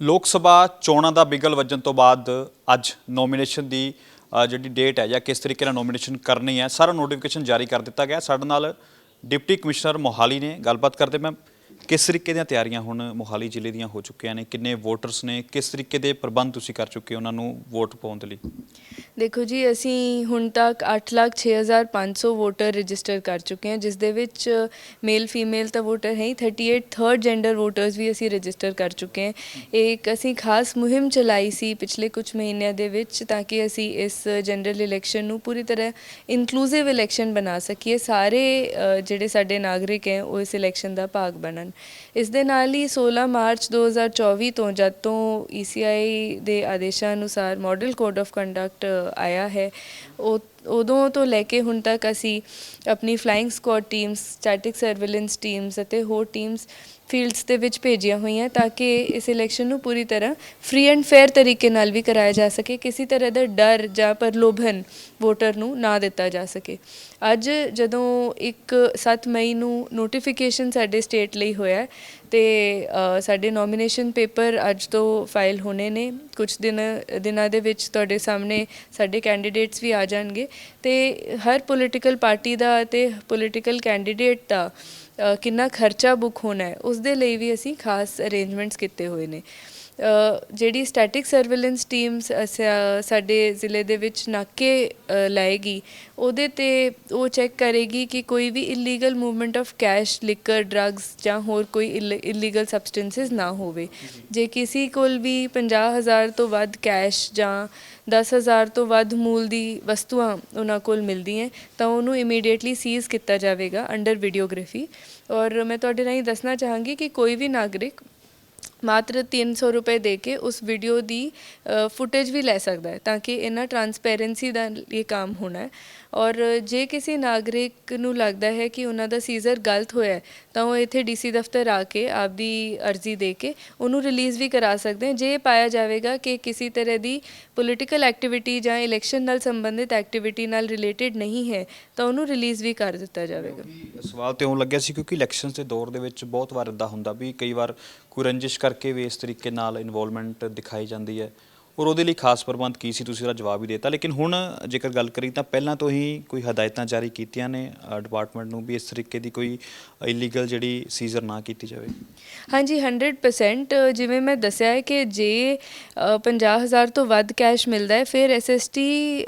ਲੋਕ ਸਭਾ ਚੋਣਾਂ ਦਾ ਬਿਗਲ ਵੱਜਣ ਤੋਂ ਬਾਅਦ ਅੱਜ ਨੋਮੀਨੇਸ਼ਨ ਦੀ ਅ, ਜਿਹੜੀ ਡੇਟ ਹੈ ਜਾਂ ਕਿਸ ਤਰੀਕੇ ਨਾਲ ਨੋਮੀਨੇਸ਼ਨ ਕਰਨੀ ਹੈ ਸਾਰਾ ਨੋਟੀਫਿਕੇਸ਼ਨ ਜਾਰੀ ਕਰ ਦਿੱਤਾ ਗਿਆ ਸਾਡੇ ਨਾਲ ਡਿਪਟੀ ਕਮਿਸ਼ਨਰ ਮੋਹਾਲੀ ਨੇ। ਗੱਲਬਾਤ ਕਰਦੇ ਮੈਂ ਕਿਸ ਤਰੀਕੇ ਦੀਆਂ ਤਿਆਰੀਆਂ ਹੁਣ ਮੋਹਾਲੀ ਜ਼ਿਲ੍ਹੇ ਦੀਆਂ ਹੋ ਚੁੱਕੀਆਂ ਨੇ? ਕਿੰਨੇ ਵੋਟਰਸ ਨੇ? ਕਿਸ ਤਰੀਕੇ ਦੇ ਪ੍ਰਬੰਧ ਤੁਸੀਂ ਕਰ ਚੁੱਕੇ ਹੋ ਉਹਨਾਂ ਨੂੰ ਵੋਟ ਪਾਉਣ ਦੇ ਲਈ? ਦੇਖੋ ਜੀ ਅਸੀਂ ਹੁਣ ਤੱਕ 8,06,500 ਵੋਟਰ ਰਜਿਸਟਰ ਕਰ ਚੁੱਕੇ ਹਾਂ ਜਿਸ ਦੇ ਵਿੱਚ ਮੇਲ ਫੀਮੇਲ ਤਾਂ ਵੋਟਰ ਹੈ ਹੀ 38 ਥਰਡ ਜੈਂਡਰ ਵੋਟਰਸ ਵੀ ਅਸੀਂ ਰਜਿਸਟਰ ਕਰ ਚੁੱਕੇ ਹਾਂ। ਇਹ ਇੱਕ ਅਸੀਂ ਖਾਸ ਮੁਹਿੰਮ ਚਲਾਈ ਸੀ ਪਿਛਲੇ ਕੁਝ ਮਹੀਨਿਆਂ ਦੇ ਵਿੱਚ ਤਾਂ ਕਿ ਅਸੀਂ ਇਸ ਜਨਰਲ ਇਲੈਕਸ਼ਨ ਨੂੰ ਪੂਰੀ ਤਰ੍ਹਾਂ ਇਨਕਲੂਸਿਵ ਇਲੈਕਸ਼ਨ ਬਣਾ ਸਕੀਏ। ਸਾਰੇ ਜਿਹੜੇ ਸਾਡੇ ਨਾਗਰਿਕ ਹੈ ਉਹ ਇਸ ਇਲੈਕਸ਼ਨ ਦਾ ਭਾਗ ਬਣਨ। ਇਸ ਦੇ ਨਾਲ ਹੀ 16 ਮਾਰਚ 2024 ਤੋਂ ਜਦ ਤੋਂ ECI ਦੇ ਆਦੇਸ਼ਾਂ ਅਨੁਸਾਰ ਮਾਡਲ ਕੋਡ ਆਫ ਕੰਡਕਟ ਆਇਆ ਹੈ, ਉਹ ਉਦੋਂ ਤੋਂ ਲੈ ਕੇ ਹੁਣ ਤੱਕ ਅਸੀਂ ਆਪਣੀ flying squad teams static surveillance teams ਅਤੇ ਹੋਰ ਟੀਮਸ ਫੀਲਡਸ ਦੇ ਵਿੱਚ ਭੇਜੀਆਂ ਹੋਈਆਂ ਤਾਂ ਕਿ ਇਸ ਇਲੈਕਸ਼ਨ ਨੂੰ ਪੂਰੀ ਤਰ੍ਹਾਂ ਫ੍ਰੀ ਐਂਡ ਫੇਅਰ ਤਰੀਕੇ ਨਾਲ ਵੀ ਕਰਾਇਆ ਜਾ ਸਕੇ, ਕਿਸੇ ਤਰ੍ਹਾਂ ਦਾ ਡਰ ਜਾਂ ਪ੍ਰਲੋਭਨ ਵੋਟਰ ਨੂੰ ਨਾ ਦਿੱਤਾ ਜਾ ਸਕੇ। ਅੱਜ ਜਦੋਂ ਇੱਕ 7 ਮਈ ਨੂੰ ਨੋਟੀਫਿਕੇਸ਼ਨ ਸਾਡੇ ਸਟੇਟ ਲਈ ਹੋਇਆ ਹੈ ਤੇ ਸਾਡੇ ਨੋਮੀਨੇਸ਼ਨ ਪੇਪਰ ਅੱਜ ਤੋਂ ਫਾਈਲ ਹੋਣੇ ਨੇ। ਕੁਝ ਦਿਨ, ਦਿਨਾਂ ਦੇ ਵਿੱਚ ਤੁਹਾਡੇ ਸਾਹਮਣੇ ਸਾਡੇ ਕੈਂਡੀਡੇਟਸ ਵੀ ਆ ਜਾਣਗੇ। ਤੇ ਹਰ ਪੋਲੀਟੀਕਲ ਪਾਰਟੀ ਦਾ ਤੇ ਪੋਲੀਟੀਕਲ ਕੈਂਡੀਡੇਟ ਦਾ ਕਿੰਨਾ ਖਰਚਾ ਬੁੱਕ ਹੋਣਾ ਹੈ ਉਸ ਦੇ ਲਈ ਵੀ ਅਸੀਂ ਖਾਸ ਅਰੇਂਜਮੈਂਟਸ ਕੀਤੇ ਹੋਏ ਨੇ। ਜਿਹੜੀ ਸਟੈਟਿਕ ਸਰਵੇਲੈਂਸ ਟੀਮਸ ਸਾਡੇ ਜ਼ਿਲ੍ਹੇ ਦੇ ਵਿੱਚ ਨਾਕੇ ਅ, ਲਾਏਗੀ ਉਹਦੇ ਤੇ ਉਹ ਚੈੱਕ ਕਰੇਗੀ ਕਿ ਕੋਈ ਵੀ illegal movement of cash liquor drugs ਜਾਂ ਹੋਰ ਕੋਈ ਇਲੀਗਲ ਸਬਸਟੈਂਸਸ ਨਾ ਹੋਵੇ। ਜੇ ਕਿਸੇ ਕੋਲ ਵੀ 50000 ਤੋਂ ਵੱਧ ਕੈਸ਼ ਜਾਂ 10000 ਤੋਂ ਵੱਧ ਮੂਲ ਦੀ ਵਸਤੂਆਂ ਉਹਨਾਂ ਕੋਲ ਮਿਲਦੀਆਂ ਤਾਂ ਉਹਨੂੰ ਇਮੀਡੀਏਟਲੀ ਸੀਜ਼ ਕੀਤਾ ਜਾਵੇਗਾ ਅੰਡਰ ਵੀਡੀਓਗ੍ਰਾਫੀ ਔਰ ਮੈਂ ਤੁਹਾਡੇ ਰਾਹੀਂ ਦੱਸਣਾ ਚਾਹਾਂਗੀ ਕਿ ਕੋਈ ਵੀ ਨਾਗਰਿਕ ਮਾਤਰ 300 ਰੁਪਏ ਦੇ ਕੇ ਉਸ ਵੀਡੀਓ ਦੀ ਫੁਟੇਜ ਵੀ ਲੈ ਸਕਦਾ ਹੈ, ਤਾਂ ਕਿ ਇਹਨਾਂ ਟਰਾਂਸਪੇਰੈਂਸੀ ਦਾ ਇਹ ਕੰਮ ਹੋਣਾ ਹੈ। ਔਰ ਜੇ ਕਿਸੇ ਨਾਗਰਿਕ ਨੂੰ ਲੱਗਦਾ ਹੈ ਕਿ ਉਹਨਾਂ ਦਾ ਸੀਜ਼ਰ ਗਲਤ ਹੋਇਆ ਤਾਂ ਉਹ ਇੱਥੇ ਡੀਸੀ ਦਫ਼ਤਰ ਆ ਕੇ ਆਪਦੀ ਅਰਜ਼ੀ ਦੇ ਕੇ ਉਹਨੂੰ ਰਿਲੀਜ਼ ਵੀ ਕਰਾ ਸਕਦੇ ਜੇ ਇਹ ਪਾਇਆ ਜਾਵੇਗਾ ਕਿ ਕਿਸੇ ਤਰ੍ਹਾਂ ਦੀ ਪੋਲੀਟੀਕਲ ਐਕਟੀਵਿਟੀ ਜਾਂ ਇਲੈਕਸ਼ਨ ਨਾਲ ਸੰਬੰਧਿਤ ਐਕਟੀਵਿਟੀ ਨਾਲ ਰਿਲੇਟਡ ਨਹੀਂ ਹੈ, ਤਾਂ ਉਹਨੂੰ ਰਿਲੀਜ਼ ਵੀ ਕਰ ਦਿੱਤਾ ਜਾਵੇਗਾ। ਸਵਾਲ ਤੇ ਹੋਣ ਲੱਗਿਆ ਸੀ ਕਿਉਂਕਿ ਇਲੈਕਸ਼ਨਸ ਦੇ ਦੌਰ ਦੇ ਵਿੱਚ ਬਹੁਤ ਵਾਰ ਇਦਾਂ ਹੁੰਦਾ ਵੀ ਕਈ ਵਾਰ ਕੋਈ ਰੰਜਿਸ਼ ਕਰਕੇ ਵੀ ਇਸ ਤਰੀਕੇ ਨਾਲ ਇਨਵੋਲਵਮੈਂਟ ਦਿਖਾਈ ਜਾਂਦੀ ਹੈ। ਔਰ ਉਹਦੇ ਲਈ ਖਾਸ ਪ੍ਰਬੰਧ ਕੀ ਸੀ? ਤੁਸੀਂ ਉਹਦਾ ਜਵਾਬ ਹੀ ਦਿੱਤਾ। ਲੇਕਿਨ ਹੁਣ ਜੇਕਰ ਗੱਲ ਕਰੀ ਤਾਂ ਪਹਿਲਾਂ ਤੋਂ ਹੀ ਕੋਈ ਹਦਾਇਤਾਂ ਜਾਰੀ ਕੀਤੀਆਂ ਨੇ ਡਿਪਾਰਟਮੈਂਟ ਨੂੰ ਵੀ ਇਸ ਤਰੀਕੇ ਦੀ ਕੋਈ ਇਲੀਗਲ ਜਿਹੜੀ ਸੀਜ਼ਰ ਨਾ ਕੀਤੀ ਜਾਵੇ। ਹਾਂਜੀ 100% ਜਿਵੇਂ ਮੈਂ ਦੱਸਿਆ ਹੈ ਕਿ ਜੇ ਅ, 50000 ਤੋਂ ਵੱਧ ਕੈਸ਼ ਮਿਲਦਾ ਹੈ ਫਿਰ ਐਸਐਸਟੀ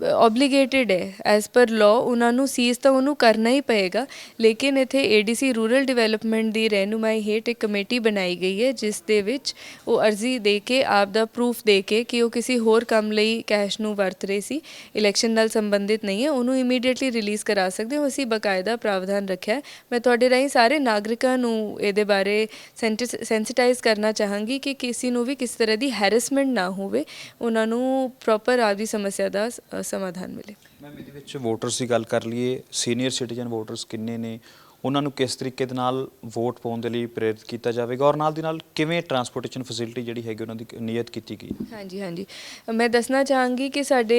ਆਬਲੀਗੇਟਿਡ ਹੈ ਐਸ ਪਰ ਲਾਅ ਉਹਨਾਂ ਨੂੰ ਸੀਜ਼ ਤਾਂ ਉਹਨੂੰ ਕਰਨਾ ਹੀ ਪਏਗਾ, ਲੇਕਿਨ ਇੱਥੇ ਏਡੀਸੀ ਰੂਰਲ ਡਿਵੈਲਪਮੈਂਟ ਦੀ ਰਹਿਨੁਮਾਈ ਹੇਠ ਇੱਕ ਕਮੇਟੀ ਬਣਾਈ ਗਈ ਹੈ, ਜਿਸ ਦੇ ਵਿੱਚ ਉਹ ਅਰਜ਼ੀ ਦੇ ਕੇ, ਆਪ ਦਾ ਪ੍ਰੂਫ ਦੇ ਕੇ ਕਿ ਉਹ ਕਿਸੇ ਹੋਰ ਕੰਮ ਲਈ ਕੈਸ਼ ਨੂੰ ਵਰਤ ਰਹੇ ਸੀ ਇਲੈਕਸ਼ਨ ਨਾਲ ਸੰਬੰਧਿਤ ਨਹੀਂ ਹੈ, ਉਹਨੂੰ ਇਮੀਡੀਏਟਲੀ ਰਿਲੀਜ਼ ਕਰਾ ਸਕਦੇ ਹੋ, ਅਸੀਂ ਬਕਾਇਦਾ ਪ੍ਰਾਵਧਾਨ ਰੱਖਿਆ ਮੈਂ ਤੁਹਾਡੇ ਰਾਹੀਂ ਸਾਰੇ ਨਾਗਰਿਕਾਂ ਨੂੰ ਇਹਦੇ ਬਾਰੇ ਸੈਂਸਿਟਾਈਜ਼ ਕਰਨਾ ਚਾਹਾਂਗੀ ਕਿ ਕਿਸੇ ਨੂੰ ਵੀ ਕਿਸੇ ਤਰ੍ਹਾਂ ਦੀ ਹੈਰੈਸਮੈਂਟ ਨਾ ਹੋਵੇ, ਉਹਨਾਂ ਨੂੰ ਪ੍ਰੋਪਰ ਆਪਦੀ ਸਮੱਸਿਆ ਦਾ ਸਮਾਧਾਨ ਮਿਲੇ। ਮੈਮ ਇਹਦੇ ਵਿੱਚ ਵੋਟਰਸ ਦੀ ਗੱਲ ਕਰ ਲਈਏ ਸੀਨੀਅਰ ਸਿਟੀਜ਼ਨ ਵੋਟਰਸ ਕਿੰਨੇ ਨੇ? ਉਹਨਾਂ ਨੂੰ ਕਿਸ ਤਰੀਕੇ ਦੇ ਨਾਲ ਵੋਟ ਪਾਉਣ ਦੇ ਲਈ ਪ੍ਰੇਰਿਤ ਕੀਤਾ ਜਾਵੇਗਾ ਔਰ ਨਾਲ ਦੀ ਨਾਲ ਕਿਵੇਂ ਟਰਾਂਸਪੋਰਟੇਸ਼ਨ ਫੈਸਿਲਿਟੀ ਜਿਹੜੀ ਹੈਗੀ ਉਹਨਾਂ ਦੀ ਨਿਯਤ ਕੀਤੀ ਗਈ? ਹਾਂਜੀ ਹਾਂਜੀ। ਮੈਂ ਦੱਸਣਾ ਚਾਹਾਂਗੀ ਕਿ ਸਾਡੇ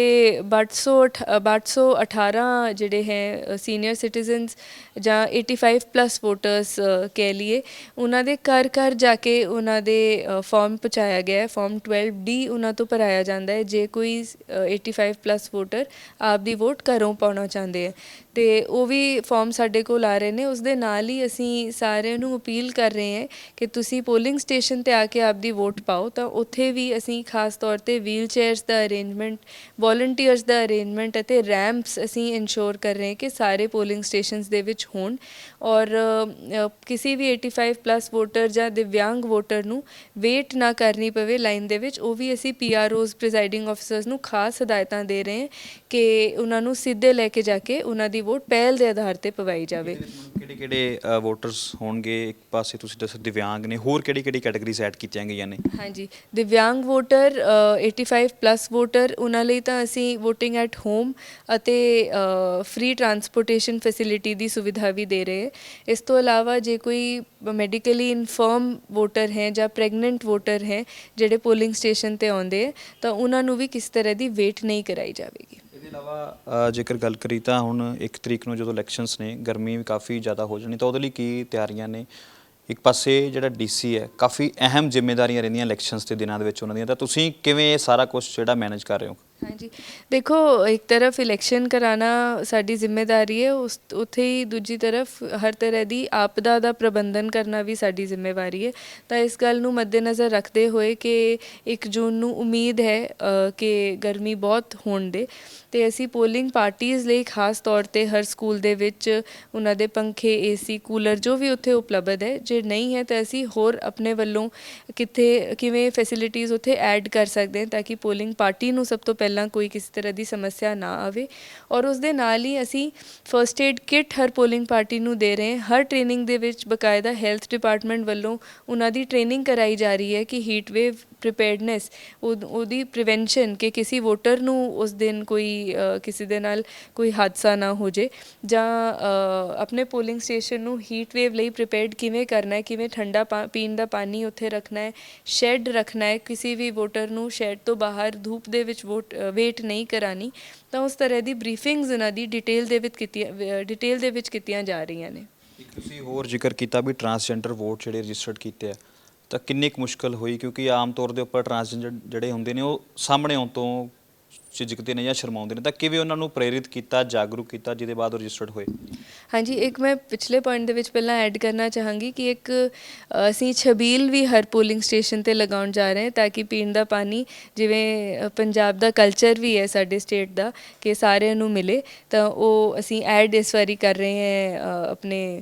1200 1218 ਜਿਹੜੇ ਹੈ ਸੀਨੀਅਰ ਸਿਟੀਜ਼ਨਸ ਜਾਂ 85 ਪਲੱਸ ਵੋਟਰਸ ਕਹਿ ਲਈਏ ਉਹਨਾਂ ਦੇ ਘਰ ਘਰ ਜਾ ਕੇ ਉਹਨਾਂ ਦੇ ਫਾਰਮ ਪਹੁੰਚਾਇਆ ਗਿਆ ਹੈ। ਫਾਰਮ 12D ਉਹਨਾਂ ਤੋਂ ਭਰਾਇਆ ਜਾਂਦਾ ਹੈ। ਜੇ ਕੋਈ ਅ, 85 ਪਲੱਸ ਵੋਟਰ ਆਪ ਦੀ ਵੋਟ ਘਰੋਂ ਪਾਉਣਾ ਚਾਹੁੰਦੇ ਹੈ। ਤੇ ਉਹ ਵੀ ਫਾਰਮ ਸਾਡੇ ਕੋਲ ਆ ਰਹੇ ਨੇ ਉਸ ਦੇ ਨਾਲ ਹੀ ਅਸੀਂ ਸਾਰਿਆਂ ਨੂੰ ਅਪੀਲ ਕਰ ਰਹੇ ਹਾਂ ਕਿ ਤੁਸੀਂ ਪੋਲਿੰਗ ਸਟੇਸ਼ਨ ਤੇ ਆ ਕੇ ਆਪਦੀ ਵੋਟ ਪਾਓ, ਤਾਂ ਉੱਥੇ ਵੀ ਅਸੀਂ ਖਾਸ ਤੌਰ ਤੇ ਵੀਲ ਚੇਅਰਸ ਦਾ ਅਰੇਂਜਮੈਂਟ ਵੋਲੰਟੀਅਰਸ ਦਾ ਅਰੇਂਜਮੈਂਟ ਅਤੇ ਰੈਂਪਸ ਅਸੀਂ ਇਨਸ਼ੋਰ ਕਰ ਰਹੇ ਹਾਂ ਕਿ ਸਾਰੇ ਪੋਲਿੰਗ ਸਟੇਸ਼ਨਸ ਦੇ ਵਿੱਚ ਹੋਣ ਔਰ ਕਿਸੇ ਵੀ 85 ਪਲੱਸ ਵੋਟਰ ਜਾਂ ਦਿਵਿਆਂਗ ਵੋਟਰ ਨੂੰ ਵੇਟ ਨਾ ਕਰਨੀ ਪਵੇ ਲਾਈਨ ਦੇ ਵਿੱਚ, ਉਹ ਵੀ ਅਸੀਂ ਪੀਆਰਓਜ਼ ਪ੍ਰੀਜ਼ਾਈਡਿੰਗ ਆਫੀਸਰਸ ਨੂੰ ਖਾਸ ਹਦਾਇਤਾਂ ਦੇ ਰਹੇ ਹਾਂ ਕਿ ਉਹਨਾਂ ਨੂੰ ਸਿੱਧੇ ਲੈ ਕੇ ਜਾ ਕੇ ਉਹਨਾਂ ਦੀ ਵੋਟ ਪਹਿਲ ਦੇ ਆਧਾਰ ਤੇ ਪਵਾਈ ਜਾਵੇ। ਕਿਹੜੇ ਕਿਹੜੇ ਵੋਟਰਸ ਹੋਣਗੇ? ਇੱਕ ਪਾਸੇ ਤੁਸੀਂ ਦੱਸੋ ਦਿਵਿਆਂਗ ਨੇ ਹੋਰ ਕਿਹੜੀ ਕਿਹੜੀ ਕੈਟਾਗਰੀਜ਼ ਐਡ ਕੀਤੀਆਂ ਗਈਆਂ ਨੇ? ਹਾਂਜੀ ਦਿਵਿਆਂਗ ਵੋਟਰ ਅ, 85 ਪਲੱਸ ਵੋਟਰ ਉਹਨਾਂ ਲਈ ਤਾਂ ਅਸੀਂ VOTING ਐਟ ਹੋਮ ਅਤੇ ਫ੍ਰੀ ਟਰਾਂਸਪੋਰਟੇਸ਼ਨ ਫੈਸਿਲਿਟੀ ਦੀ ਸੁਵਿਧਾ ਵੀ ਦੇ ਰਹੇ। ਇਸ ਤੋਂ ਇਲਾਵਾ ਜੇ ਕੋਈ ਮੈਡੀਕਲੀ ਇਨਫਰਮ ਵੋਟਰ ਹੈ ਜਾਂ ਪ੍ਰੈਗਨੈਂਟ ਵੋਟਰ ਹੈ ਜਿਹੜੇ ਪੋਲਿੰਗ ਸਟੇਸ਼ਨ ਤੇ ਆਉਂਦੇ ਤਾਂ ਉਹਨਾਂ ਨੂੰ ਵੀ ਕਿਸ ਤਰ੍ਹਾਂ ਦੀ ਵੇਟ ਨਹੀਂ ਕਰਾਈ ਜਾਵੇਗੀ। ਇਹਦੇ ਇਲਾਵਾ ਜੇਕਰ ਗੱਲ ਕਰੀ ਤਾਂ ਹੁਣ 1 ਤਰੀਕ ਨੂੰ ਜਦੋਂ ਇਲੈਕਸ਼ਨਸ ਨੇ, ਗਰਮੀ ਵੀ ਕਾਫੀ ਜ਼ਿਆਦਾ ਹੋ ਜਾਣੀ, ਤਾਂ ਉਹਦੇ ਲਈ ਕੀ ਤਿਆਰੀਆਂ ਨੇ? ਇੱਕ ਪਾਸੇ ਜਿਹੜਾ ਡੀਸੀ ਹੈ, ਕਾਫੀ ਅਹਿਮ ਜ਼ਿੰਮੇਵਾਰੀਆਂ ਰਹਿੰਦੀਆਂ ਇਲੈਕਸ਼ਨਸ ਦੇ ਦਿਨਾਂ ਦੇ ਵਿੱਚ ਉਹਨਾਂ ਦੀਆਂ, ਤਾਂ ਤੁਸੀਂ ਕਿਵੇਂ ਇਹ ਸਾਰਾ ਕੁਝ ਜਿਹੜਾ ਮੈਨੇਜ ਕਰ ਰਹੇ ਹੋ? ਹਾਂਜੀ। ਦੇਖੋ ਇੱਕ ਤਰਫ ਇਲੈਕਸ਼ਨ ਕਰਾਣਾ ਸਾਡੀ ਜ਼ਿੰਮੇਵਾਰੀ ਹੈ ਉਸ ਉੱਥੇ ਹੀ ਦੂਜੀ ਤਰਫ ਹਰ ਤਰ੍ਹਾਂ ਦੀ ਆਪਦਾ ਦਾ ਪ੍ਰਬੰਧਨ ਕਰਨਾ ਵੀ ਸਾਡੀ ਜ਼ਿੰਮੇਵਾਰੀ ਹੈ। ਤਾਂ ਇਸ ਗੱਲ ਨੂੰ ਮੱਦੇਨਜ਼ਰ ਰੱਖਦੇ ਹੋਏ ਕਿ 1 ਜੂਨ ਨੂੰ ਉਮੀਦ ਹੈ ਅ, ਕਿ ਗਰਮੀ ਬਹੁਤ ਹੋਣ ਦੇ। ਤੇ ਅਸੀਂ ਪੋਲਿੰਗ ਪਾਰਟੀਆਂ ਲਈ ਖਾਸ ਤੌਰ ਤੇ ਹਰ ਸਕੂਲ ਦੇ ਵਿੱਚ ਉਹਨਾਂ ਦੇ ਪੰਖੇ ਏਸੀ ਕੂਲਰ ਜੋ ਵੀ ਉੱਥੇ ਉਪਲਬਧ ਹੈ। ਜੇ ਨਹੀਂ ਹੈ ਤਾਂ ਅਸੀਂ ਹੋਰ ਆਪਣੇ ਵੱਲੋਂ ਕਿੱਥੇ ਕਿਵੇਂ ਫੈਸਿਲਿਟੀਆਂ ਉੱਥੇ ਐਡ ਕਰ ਸਕਦੇ ਹਾਂ ਤਾਂ ਕਿ ਪੋਲਿੰਗ ਪਾਰਟੀ ਨੂੰ ਸਭ ਤੋਂ ਪਹਿਲਾਂ ਕੋਈ ਕਿਸੇ ਤਰ੍ਹਾਂ ਦੀ ਸਮੱਸਿਆ ਨਾ ਆਵੇ ਔਰ ਉਸ ਦੇ ਨਾਲ ਹੀ ਅਸੀਂ ਫਰਸਟ ਏਡ ਕਿੱਟ ਹਰ ਪੋਲਿੰਗ ਪਾਰਟੀ ਨੂੰ ਦੇ ਰਹੇ ਹਾਂ। ਹਰ ਟ੍ਰੇਨਿੰਗ ਦੇ ਵਿੱਚ ਬਕਾਇਦਾ ਹੈਲਥ ਡਿਪਾਰਟਮੈਂਟ ਵੱਲੋਂ ਉਹਨਾਂ ਦੀ ਟ੍ਰੇਨਿੰਗ ਕਰਾਈ ਜਾ ਰਹੀ ਹੈ ਕਿ ਹੀਟ ਵੇਵ ਪ੍ਰੀਪੇਅਰਡਨੈਸ ਉਹਦੀ ਪ੍ਰੀਵੈਂਸ਼ਨ ਕਿ ਕਿਸੇ ਵੋਟਰ ਨੂੰ ਉਸ ਦਿਨ ਕੋਈ ਕਿਸੇ ਦੇ ਨਾਲ ਕੋਈ ਹਾਦਸਾ ਨਾ ਹੋ ਜੇ ਜਾਂ ਆਪਣੇ ਪੋਲਿੰਗ ਸਟੇਸ਼ਨ ਨੂੰ ਹੀਟ ਵੇਵ ਲਈ ਪ੍ਰੀਪੇਅਰਡ ਕਿਵੇਂ ਕਰਨਾ ਹੈ, ਕਿਵੇਂ ਠੰਡਾ ਪਾ- ਪੀਣ ਦਾ ਪਾਣੀ ਉੱਥੇ ਰੱਖਣਾ ਹੈ ਸ਼ੈੱਡ ਰੱਖਣਾ ਹੈ, ਕਿਸੇ ਵੀ ਵੋਟਰ ਨੂੰ ਸ਼ੈੱਡ ਤੋਂ ਬਾਹਰ ਧੂਪ ਦੇ ਵਿੱਚ ਵੋਟ ਵੇਟ ਨਹੀਂ ਕਰਾਣੀ ਤਾਂ ਉਸ ਤਰ੍ਹਾਂ ਦੀ ਬਰੀਫਿੰਗਸ ਉਹਨਾਂ ਦੀ ਡਿਟੇਲ ਦੇ ਵਿੱਚ ਕੀਤੀਆਂ ਡਿਟੇਲ ਦੇ ਵਿੱਚ ਕੀਤੀਆਂ ਜਾ ਰਹੀਆਂ ਨੇ। ਤੁਸੀਂ ਹੋਰ ਜ਼ਿਕਰ ਕੀਤਾ ਵੀ ਟਰਾਂਸਜੈਂਡਰ ਵੋਟ ਜਿਹੜੇ ਰਜਿਸਟਰਡ ਕੀਤੇ ਆ, ਤਾਂ ਕਿੰਨੀ ਕੁ ਮੁਸ਼ਕਲ ਹੋਈ? ਕਿਉਂਕਿ ਆਮ ਤੌਰ ਦੇ ਉੱਪਰ ਟਰਾਂਸਜੈਂਡਰ ਜਿਹੜੇ ਹੁੰਦੇ ਨੇ, ਉਹ ਸਾਹਮਣੇ ਆਉਣ ਤੋਂ ਝਿਜਕਦੇ ਨੇ ਜਾਂ ਸ਼ਰਮਾਉਂਦੇ ਨੇ, ਤਾਂ ਕਿਵੇਂ ਉਹਨਾਂ ਨੂੰ ਪ੍ਰੇਰਿਤ ਕੀਤਾ, ਜਾਗਰੂਕ ਕੀਤਾ, ਜਿਹਦੇ ਬਾਅਦ ਉਹ ਰਜਿਸਟਰਡ ਹੋਏ? ਹਾਂਜੀ, ਇੱਕ ਮੈਂ ਪਿਛਲੇ ਪੁਆਇੰਟ ਦੇ ਵਿੱਚ ਪਹਿਲਾਂ ਐਡ ਕਰਨਾ ਚਾਹਾਂਗੀ ਕਿ ਇੱਕ ਅਸੀਂ ਛਬੀਲ ਵੀ ਹਰ ਪੋਲਿੰਗ ਸਟੇਸ਼ਨ ਤੇ ਲਗਾਉਣ ਜਾ ਰਹੇ ਹਾਂ ਤਾਂ ਕਿ ਪੀਣ ਦਾ ਪਾਣੀ ਜਿਵੇਂ ਪੰਜਾਬ ਦਾ ਕਲਚਰ ਵੀ ਹੈ ਸਾਡੇ ਸਟੇਟ ਦਾ ਕਿ ਸਾਰਿਆਂ ਨੂੰ ਮਿਲੇ, ਤਾਂ ਉਹ ਅਸੀਂ ਐਡ ਇਸ ਵਾਰੀ ਕਰ ਰਹੇ ਹਾਂ ਆਪਣੇ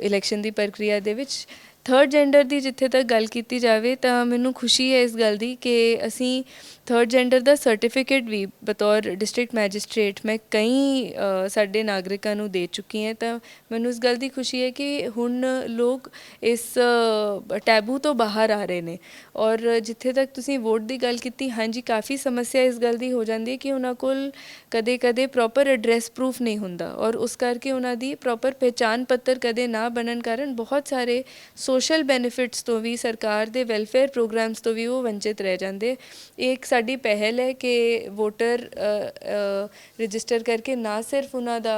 ਇਲੈਕਸ਼ਨ ਦੀ ਪ੍ਰਕਿਰਿਆ ਦੇ ਵਿੱਚ। ਥਰਡ ਜੈਂਡਰ ਦੀ ਜਿੱਥੇ ਤੱਕ ਗੱਲ ਕੀਤੀ ਜਾਵੇ ਤਾਂ ਮੈਨੂੰ ਖੁਸ਼ੀ ਹੈ ਇਸ ਗੱਲ ਦੀ ਕਿ ਅਸੀਂ ਥਰਡ ਜੈਂਡਰ ਦਾ ਸਰਟੀਫਿਕੇਟ ਵੀ ਬਤੌਰ ਡਿਸਟ੍ਰਿਕਟ ਮੈਜਿਸਟ੍ਰੇਟ ਮੈਂ ਕਈ ਸਾਡੇ ਨਾਗਰਿਕਾਂ ਨੂੰ ਦੇ ਚੁੱਕੀ ਹਾਂ, ਤਾਂ ਮੈਨੂੰ ਇਸ ਗੱਲ ਦੀ ਖੁਸ਼ੀ ਹੈ ਕਿ ਹੁਣ ਲੋਕ ਇਸ ਟੈਬੂ ਤੋਂ ਬਾਹਰ ਆ ਰਹੇ ਨੇ। ਔਰ ਜਿੱਥੇ ਤੱਕ ਤੁਸੀਂ ਵੋਟ ਦੀ ਗੱਲ ਕੀਤੀ, ਹਾਂਜੀ, ਕਾਫੀ ਸਮੱਸਿਆ ਇਸ ਗੱਲ ਦੀ ਹੋ ਜਾਂਦੀ ਹੈ ਕਿ ਉਹਨਾਂ ਕੋਲ ਕਦੇ-ਕਦੇ ਪ੍ਰੋਪਰ ਐਡਰੈਸ ਪ੍ਰੂਫ ਨਹੀਂ ਹੁੰਦਾ। ਔਰ ਉਸ ਕਰਕੇ ਉਹਨਾਂ ਦੀ ਪ੍ਰੋਪਰ ਪਹਿਚਾਨ ਪੱਤਰ ਕਦੇ ਨਾ ਬਣਨ ਕਾਰਨ ਬਹੁਤ ਸਾਰੇ ਸੋਸ਼ਲ ਬੈਨੀਫਿਟਸ ਤੋਂ ਵੀ, ਸਰਕਾਰ ਦੇ ਵੈਲਫੇਅਰ ਪ੍ਰੋਗਰਾਮਸ ਤੋਂ ਵੀ ਉਹ ਵੰਚਿਤ ਰਹਿ ਜਾਂਦੇ। ਇਹ ਇੱਕ ਸਾਡੀ ਪਹਿਲ ਹੈ ਕਿ ਵੋਟਰ ਰਜਿਸਟਰ ਕਰਕੇ ਨਾ ਸਿਰਫ ਉਹਨਾਂ ਦਾ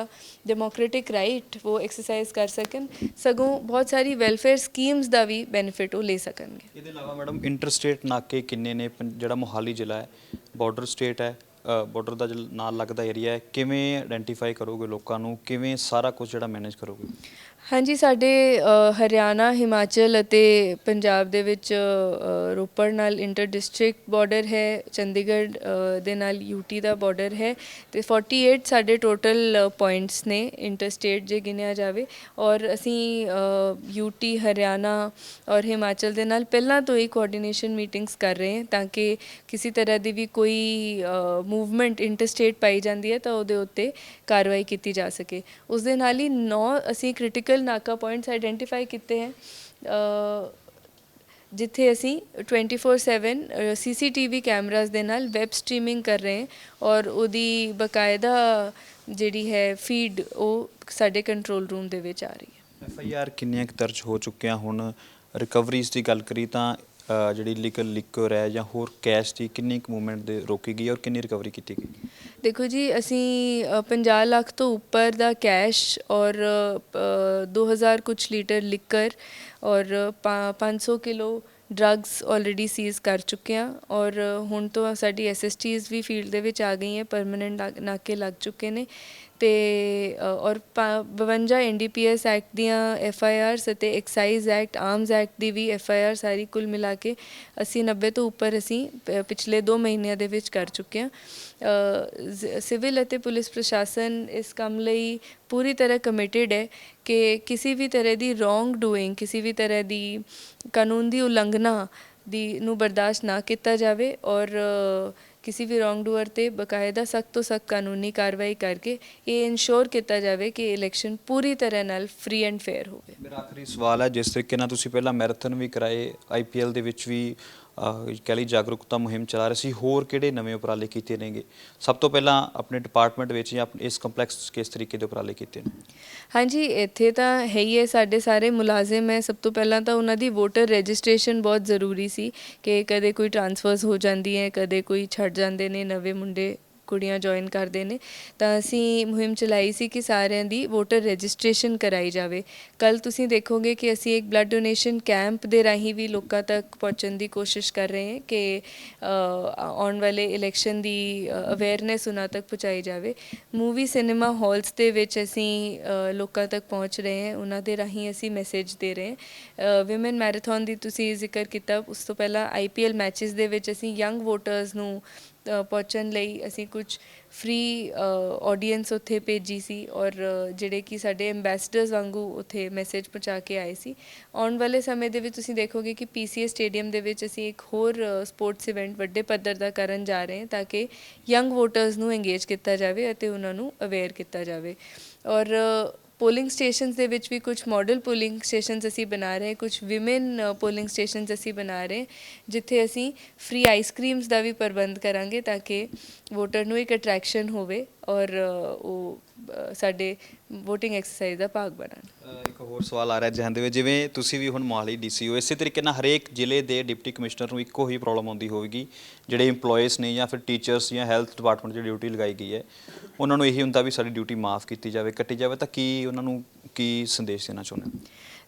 ਡੈਮੋਕ੍ਰੈਟਿਕ ਰਾਈਟ ਉਹ ਐਕਸਰਸਾਈਜ਼ ਕਰ ਸਕਣ, ਸਗੋਂ ਬਹੁਤ ਸਾਰੀ ਵੈਲਫੇਅਰ ਸਕੀਮਸ ਦਾ ਵੀ ਬੈਨੀਫਿਟ ਉਹ ਲੈ ਸਕਣਗੇ। ਇਹਦੇ ਇਲਾਵਾ ਮੈਡਮ ਇੰਟਰਸਟੇਟ ਨਾਕੇ ਕਿੰਨੇ ਨੇ? ਜਿਹੜਾ ਮੋਹਾਲੀ ਜ਼ਿਲ੍ਹਾ ਹੈ ਬਾਰਡਰ ਸਟੇਟ ਹੈ ਬਾਰਡਰ ਦਾ ਜਿਹੜਾ ਨਾਲ ਲੱਗਦਾ ਏਰੀਆ ਹੈ, ਕਿਵੇਂ ਆਇਡੈਂਟੀਫਾਈ ਕਰੋਗੇ ਲੋਕਾਂ ਨੂੰ? ਕਿਵੇਂ ਸਾਰਾ ਕੁਝ ਜਿਹੜਾ ਮੈਨੇਜ ਕਰੋਗੇ? ਹਾਂਜੀ, ਸਾਡੇ ਹਰਿਆਣਾ, ਹਿਮਾਚਲ ਅਤੇ ਪੰਜਾਬ ਦੇ ਵਿੱਚ ਰੋਪੜ ਨਾਲ ਇੰਟਰ ਡਿਸਟ੍ਰਿਕਟ ਬਾਰਡਰ ਹੈ, ਚੰਡੀਗੜ੍ਹ ਦੇ ਨਾਲ ਯੂਟੀ ਦਾ ਬਾਰਡਰ ਹੈ ਤੇ 48 ਸਾਡੇ ਟੋਟਲ ਪੁਆਇੰਟਸ ਨੇ ਇੰਟਰ ਸਟੇਟ ਜੇ ਗਿਣਿਆ ਜਾਵੇ ਔਰ ਅਸੀਂ ਯੂਟੀ ਹਰਿਆਣਾ ਔਰ ਹਿਮਾਚਲ ਦੇ ਨਾਲ ਪਹਿਲਾਂ ਤੋਂ ਹੀ ਕੋਆਰਡੀਨੇਸ਼ਨ ਮੀਟਿੰਗਸ ਕਰ ਰਹੇ ਹਾਂ ਤਾਂ ਕਿ ਕਿਸੇ ਤਰ੍ਹਾਂ ਦੀ ਵੀ ਕੋਈ ਮੂਵਮੈਂਟ ਇੰਟਰ ਸਟੇਟ ਪਾਈ ਜਾਂਦੀ ਹੈ ਤਾਂ ਉਹਦੇ ਉੱਤੇ ਕਾਰਵਾਈ ਕੀਤੀ ਜਾ ਸਕੇ। ਉਸ ਦੇ ਨਾਲ ਹੀ ਨੌ ਅਸੀਂ ਕ੍ਰਿਟੀਕਲ ਨਾਕਾ ਪੁਆਇੰਟਸ ਆਈਡੈਂਟੀਫਾਈ ਕੀਤੇ ਹੈ ਜਿੱਥੇ ਅਸੀਂ 24/7 ਸੀਸੀਟੀਵੀ ਕੈਮਰਾਸ ਦੇ ਨਾਲ ਵੈਬ ਸਟ੍ਰੀਮਿੰਗ ਕਰ ਰਹੇ ਹਾਂ ਔਰ ਉਹਦੀ ਬਕਾਇਦਾ ਜਿਹੜੀ ਹੈ ਫੀਡ ਉਹ ਸਾਡੇ ਕੰਟਰੋਲ ਰੂਮ ਦੇ ਵਿੱਚ ਆ ਰਹੀ ਹੈ ਐਫ ਆਈ ਆਰ ਕਿੰਨੀਆਂ ਕੁ ਦਰਜ ਹੋ ਚੁੱਕੀਆਂ ਹੁਣ ਰਿਕਵਰੀਜ਼ ਦੀ ਗੱਲ ਕਰੀ ਤਾਂ ਜਿਹੜੀ ਲੀਗਲ ਲਿਕਰ ਹੈ ਜਾਂ ਹੋਰ ਕੈਸ਼ ਦੀ ਕਿੰਨੀ ਕੁ ਮੂਵਮੈਂਟ ਦੇ ਰੋਕੀ ਗਈ ਔਰ ਕਿੰਨੀ ਰਿਕਵਰੀ ਕੀਤੀ ਗਈ ਦੇਖੋ ਜੀ ਅਸੀਂ ਅ, 50 ਲੱਖ ਤੋਂ ਉੱਪਰ ਦਾ ਕੈਸ਼ ਔਰ ਅ, 2000 ਕੁਛ ਲੀਟਰ ਲਿਕਰ ਔਰ ਪਾ- 500 ਕਿਲੋ ਡਰੱਗਸ ਆਲਰੇਡੀ ਸੀਜ਼ ਕਰ ਚੁੱਕੇ ਹਾਂ ਔਰ ਹੁਣ ਤੋਂ ਸਾਡੀ ਐਸਐਸਟੀਜ਼ ਵੀ ਫੀਲਡ ਦੇ ਵਿੱਚ ਆ ਗਈ ਹੈ ਪਰਮਨੈਂਟ ਨਾਕੇ ਲੱਗ ਚੁੱਕੇ ਨੇ। ਤੇ ਅ, ਔਰ ਪਾ- 52 ਐਨਡੀਪੀਐਸ ਐਕਟ ਦੀਆਂ ਐਫਆਈਆਰਸ ਅਤੇ ਐਕਸਾਈਜ਼ ਐਕਟ ਆਰਮਸ ਐਕਟ ਦੀ ਵੀ ਐਫਆਈਆਰ ਸਾਰੀ ਕੁੱਲ ਮਿਲਾ ਕੇ ਅਸੀਂ 90 ਤੋਂ ਉੱਪਰ ਅਸੀਂ ਪਿਛਲੇ 2 ਮਹੀਨਿਆਂ ਦੇ ਵਿੱਚ ਕਰ ਚੁੱਕੇ ਹਾਂ। ਸਿਵਲ ਅਤੇ ਪੁਲਿਸ ਪ੍ਰਸ਼ਾਸਨ ਇਸ ਕੰਮ ਲਈ ਪੂਰੀ ਤਰ੍ਹਾਂ ਕਮਿਟਿਡ ਹੈ ਕਿ ਕਿਸੇ ਵੀ ਤਰ੍ਹਾਂ ਦੀ ਰੋਂਗ ਡੂਇੰਗ ਕਿਸੇ ਵੀ ਤਰ੍ਹਾਂ ਦੀ ਕਾਨੂੰਨ ਦੀ ਉਲੰਘਣਾ ਦੀ ਨੂੰ ਬਰਦਾਸ਼ਤ ਨਾ ਕੀਤਾ ਜਾਵੇ ਔਰ ਕਿਸੇ ਵੀ ਰੋਂਗ ਡੂਅਰ ਤੇ ਬਕਾਇਦਾ ਸਖਤ ਤੋਂ ਸਖਤ ਕਾਨੂੰਨੀ ਕਾਰਵਾਈ ਕਰਕੇ ਇਹ ਇਨਸ਼ੋਰ ਕੀਤਾ ਜਾਵੇ ਕਿ ਇਲੈਕਸ਼ਨ ਪੂਰੀ ਤਰ੍ਹਾਂ ਨਾਲ ਫ੍ਰੀ ਐਂਡ ਫੇਅਰ ਹੋਵੇ ਮੇਰਾ ਆਖਰੀ ਸਵਾਲ ਹੈ ਜਿਸ ਤਰੀਕੇ ਨਾਲ ਤੁਸੀਂ ਪਹਿਲਾਂ ਮੈਰਾਥਨ ਵੀ ਕਰਾਏ ਆਈਪੀਐਲ ਦੇ ਵਿੱਚ ਵੀ ਕਹਿ ਲਈ ਜਾਗਰੂਕਤਾ ਮੁਹਿੰਮ ਚਲਾ ਰਹੇ ਸੀ, ਹੋਰ ਕਿਹੜੇ ਨਵੇਂ ਉਪਰਾਲੇ ਕੀਤੇ ਨੇਗੇ? ਸਭ ਤੋਂ ਪਹਿਲਾਂ ਆਪਣੇ ਡਿਪਾਰਟਮੈਂਟ ਵਿੱਚ ਜਾਂ ਇਸ ਕੰਪਲੈਕਸ ਕਿਸ ਤਰੀਕੇ ਦੇ ਉਪਰਾਲੇ ਕੀਤੇ ਨੇ? ਹਾਂਜੀ, ਇੱਥੇ ਤਾਂ ਹੈ ਹੀ ਹੈ, ਸਾਡੇ ਸਾਰੇ ਮੁਲਾਜ਼ਮ ਹੈ, ਸਭ ਤੋਂ ਪਹਿਲਾਂ ਤਾਂ ਉਹਨਾਂ ਦੀ ਵੋਟਰ ਰਜਿਸਟ੍ਰੇਸ਼ਨ ਬਹੁਤ ਜ਼ਰੂਰੀ ਸੀ ਕਿ ਕਦੇ ਕੋਈ ਟਰਾਂਸਫਰਸ ਹੋ ਜਾਂਦੀ ਹੈ, ਕਦੇ ਕੋਈ ਛੱਡ ਜਾਂਦੇ ਨੇ ਨਵੇਂ ਮੁੰਡੇ ਕੁੜੀਆਂ ਜੁਆਇਨ ਕਰਦੇ ਨੇ, ਤਾਂ ਅਸੀਂ ਮੁਹਿੰਮ ਚਲਾਈ ਸੀ ਕਿ ਸਾਰਿਆਂ ਦੀ ਵੋਟਰ ਰਜਿਸਟ੍ਰੇਸ਼ਨ ਕਰਾਈ ਜਾਵੇ। ਕੱਲ ਤੁਸੀਂ ਦੇਖੋਗੇ ਕਿ ਅਸੀਂ ਇੱਕ ਬਲੱਡ ਡੋਨੇਸ਼ਨ ਕੈਂਪ ਦੇ ਰਾਹੀਂ ਵੀ ਲੋਕਾਂ ਤੱਕ ਪਹੁੰਚਣ ਦੀ ਕੋਸ਼ਿਸ਼ ਕਰ ਰਹੇ ਹਾਂ ਕਿ ਆਉਣ ਵਾਲੇ ਇਲੈਕਸ਼ਨ ਦੀ ਅਵੇਅਰਨੈਸ ਉਹਨਾਂ ਤੱਕ ਪਹੁੰਚਾਈ ਜਾਵੇ। ਮੂਵੀ ਸਿਨੇਮਾ ਹਾਲਸ ਦੇ ਵਿੱਚ ਅਸੀਂ ਲੋਕਾਂ ਤੱਕ ਪਹੁੰਚ ਰਹੇ ਹਾਂ, ਉਹਨਾਂ ਦੇ ਰਾਹੀਂ ਅਸੀਂ ਮੈਸੇਜ ਦੇ ਰਹੇ ਹਾਂ। ਵਿਮਨ ਮੈਰਾਥਨ ਦੀ ਤੁਸੀਂ ਜ਼ਿਕਰ ਕੀਤਾ, ਉਸ ਤੋਂ ਪਹਿਲਾਂ ਆਈਪੀਐਲ ਮੈਚਸ ਦੇ ਵਿੱਚ ਅਸੀਂ ਯੰਗ ਵੋਟਰਸ ਨੂੰ ਪਹੁੰਚਣ ਲਈ ਅਸੀਂ ਕੁਝ ਫ੍ਰੀ ਆਡੀਅנס ਉੱਥੇ ਭੇਜੀ ਸੀ ਔਰ ਜਿਹੜੇ ਕਿ ਸਾਡੇ ਐਮਬੈਸਡਰਸ ਵਾਂਗੂ ਉੱਥੇ ਮੈਸੇਜ ਪਹੁੰਚਾ ਕੇ ਆਏ ਸੀ। ਆਉਣ ਵਾਲੇ ਸਮੇਂ ਦੇ ਵਿੱਚ ਤੁਸੀਂ ਦੇਖੋਗੇ ਕਿ ਪੀਸੀਏ ਸਟੇਡੀਅਮ ਦੇ ਵਿੱਚ ਅਸੀਂ ਇੱਕ ਹੋਰ ਸਪੋਰਟਸ ਇਵੈਂਟ ਵੱਡੇ ਪੱਧਰ ਦਾ ਕਰਨ ਜਾ ਰਹੇ ਹਾਂ ਤਾਂ ਕਿ ਯੰਗ ਵੋਟਰਸ ਨੂੰ ਇੰਗੇਜ ਕੀਤਾ ਜਾਵੇ ਅਤੇ ਉਹਨਾਂ ਨੂੰ ਅਵੇਅਰ ਕੀਤਾ ਜਾਵੇ। ਔਰ ਪੋਲਿੰਗ ਸਟੇਸ਼ਨਸ ਦੇ ਵਿੱਚ ਵੀ ਕੁਝ ਮਾਡਲ ਪੋਲਿੰਗ ਸਟੇਸ਼ਨਸ ਅਸੀਂ ਬਣਾ ਰਹੇ ਹਾਂ ਕੁਝ ਔਮਨ ਪੋਲਿੰਗ ਸਟੇਸ਼ਨਸ ਅਸੀਂ ਬਣਾ ਰਹੇ ਜਿੱਥੇ ਅਸੀਂ ਫ੍ਰੀ ਆਈਸਕ੍ਰੀਮਸ ਦਾ ਵੀ ਪ੍ਰਬੰਧ ਕਰਾਂਗੇ ਤਾਂ ਕਿ ਵੋਟਰ ਨੂੰ ਇੱਕ ਅਟਰੈਕਸ਼ਨ ਹੋਵੇ ਔਰ ਉਹ ਸਾਡੇ VOTING ਐਕਸਰਸਾਈਜ਼ ਦਾ ਭਾਗ ਬਣਨ। ਇੱਕ ਹੋਰ ਸਵਾਲ ਆ ਰਿਹਾ ਜਹਨ ਦੇ ਵਿੱਚ, ਜਿਵੇਂ ਤੁਸੀਂ ਵੀ ਹੁਣ ਮੋਹਾਲੀ ਡੀਸੀ ਹੋ, ਇਸੇ ਤਰੀਕੇ ਨਾਲ ਹਰੇਕ ਜ਼ਿਲ੍ਹੇ ਦੇ ਡਿਪਟੀ ਕਮਿਸ਼ਨਰ ਨੂੰ ਇੱਕੋ ਹੀ ਪ੍ਰੋਬਲਮ ਆਉਂਦੀ ਹੋਵੇਗੀ, ਜਿਹੜੇ EMPLOYEES ਨੇ ਜਾਂ ਫਿਰ ਟੀਚਰਸ ਜਾਂ ਹੈਲਥ ਡਿਪਾਰਟਮੈਂਟ 'ਚ ਡਿਊਟੀ ਲਗਾਈ ਗਈ ਹੈ, ਉਹਨਾਂ ਨੂੰ ਇਹੀ ਹੁੰਦਾ ਵੀ ਸਾਡੀ ਡਿਊਟੀ ਮਾਫ ਕੀਤੀ ਜਾਵੇ, ਕੱਟੀ ਜਾਵੇ, ਤਾਂ ਕੀ ਉਹਨਾਂ ਨੂੰ ਕੀ ਸੰਦੇਸ਼ ਦੇਣਾ ਚਾਹੁੰਦੇ ਹੋ?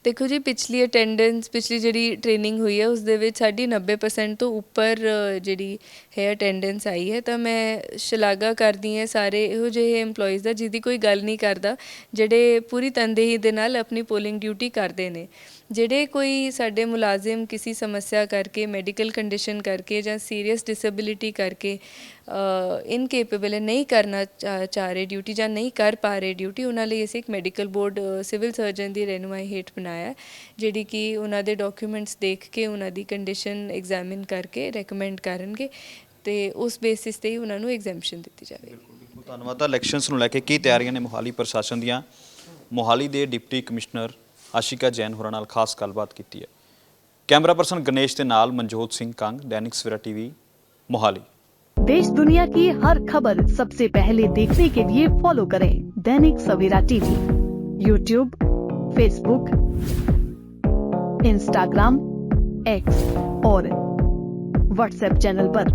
ਦੇਖੋ ਜੀ, ਪਿਛਲੀ ਅਟੈਂਡੈਂਸ ਪਿਛਲੀ ਜਿਹੜੀ ਟ੍ਰੇਨਿੰਗ ਹੋਈ ਹੈ ਉਸ ਦੇ ਵਿੱਚ ਸਾਡੀ 90% ਤੋਂ ਉੱਪਰ ਜਿਹੜੀ ਹੈ ਅਟੈਂਡੈਂਸ ਆਈ ਹੈ। ਤਾਂ ਮੈਂ ਸ਼ਲਾਘਾ ਕਰਦੀ ਹਾਂ ਸਾਰੇ ਇਹੋ ਜਿਹੇ EMPLOYEES ਦਾ, ਜਿਹਦੀ ਕੋਈ ਗੱਲ ਨਹੀਂ ਕਰਦਾ, ਜਿਹੜੇ ਪੂਰੀ ਤਨਦੇਹੀ ਦੇ ਨਾਲ ਆਪਣੀ ਪੋਲਿੰਗ ਡਿਊਟੀ ਕਰਦੇ ਨੇ। ਜਿਹੜੇ ਕੋਈ ਸਾਡੇ ਮੁਲਾਜ਼ਮ ਕਿਸੇ ਸਮੱਸਿਆ ਕਰਕੇ ਮੈਡੀਕਲ ਕੰਡੀਸ਼ਨ ਕਰਕੇ ਜਾਂ ਸੀਰੀਅਸ ਡਿਸੇਬਿਲਿਟੀ ਕਰਕੇ ਇਨਕੇਪੇਬਲ ਹੈ ਨਹੀਂ ਕਰਨਾ ਚਾ- ਚਾਹ ਰਹੇ ਡਿਊਟੀ ਜਾਂ ਨਹੀਂ ਕਰ ਪਾ ਰਹੇ ਡਿਊਟੀ ਉਹਨਾਂ ਲਈ ਅਸੀਂ ਇੱਕ ਮੈਡੀਕਲ ਬੋਰਡ ਸਿਵਲ ਸਰਜਨ ਦੀ ਰਹਿਨੁਮਾਈ ਹੇਠ ਬਣਾਇਆ ਜਿਹੜੀ ਕਿ ਉਹਨਾਂ ਦੇ ਡਾਕੂਮੈਂਟਸ ਦੇਖ ਕੇ, ਉਹਨਾਂ ਦੀ ਕੰਡੀਸ਼ਨ ਐਗਜ਼ਾਮਿਨ ਕਰਕੇ ਰეკਮੈਂਡ ਕਰਨਗੇ ਤੇ ਉਸ ਬੇਸਿਸ ਤੇ ਹੀ ਉਹਨਾਂ ਨੂੰ ਐਗਜ਼ੈਂਪਸ਼ਨ ਦਿੱਤੀ ਜਾਵੇਗੀ। ਧੰਨਵਾਦ। ਤਾਂ ਇਲੈਕਸ਼ਨਸ ਨੂੰ ਲੈ ਕੇ ਕੀ ਤਿਆਰੀਆਂ ਨੇ ਮੋਹਾਲੀ ਪ੍ਰਸ਼ਾਸਨ ਦੀਆਂ? ਮੋਹਾਲੀ ਦੇ ਡਿਪਟੀ ਕਮਿਸ਼ਨਰ ਆਸ਼ਿਕਾ ਜੈਨ ਹੋਰਾਂ ਨਾਲ ਖਾਸ ਗੱਲਬਾਤ ਕੀਤੀ ਹੈ ਕੈਮਰਾ ਪਰਸਨ ਗਣੇਸ਼ ਦੇ ਨਾਲ ਮਨਜੋਤ ਸਿੰਘ ਕੰਗ ਦੈਨਿਕ ਸਵੇਰਾ ਟੀਵੀ ਮੋਹਾਲੀ देश दुनिया की हर खबर सबसे पहले देखने के लिए फॉलो करें Dainik Savera TV YouTube Facebook Instagram X और व्हाट्सएप चैनल पर।